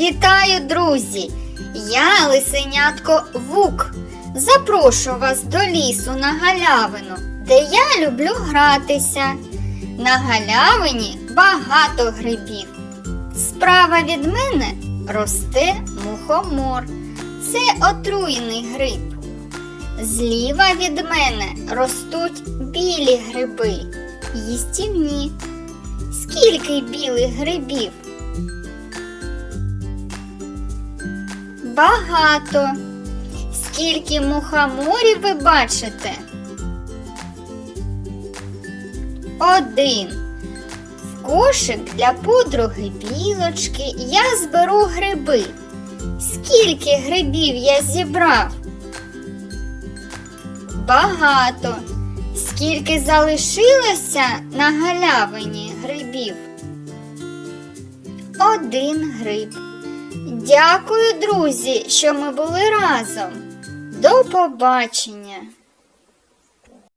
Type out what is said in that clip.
Вітаю, друзі! Я лисенятко Вук. Запрошую вас до лісу на галявину, де я люблю гратися. На галявині багато грибів. Справа від мене росте мухомор. Це отруєний гриб. Зліва від мене ростуть білі гриби, їстівні. Скільки білих грибів? Багато. Скільки мухоморів ви бачите? Один. В кошик для подруги білочки я зберу гриби. Скільки грибів я зібрав? Багато. Скільки залишилося на галявині грибів? Один гриб. Дякую, друзі, що ми були разом. До побачення!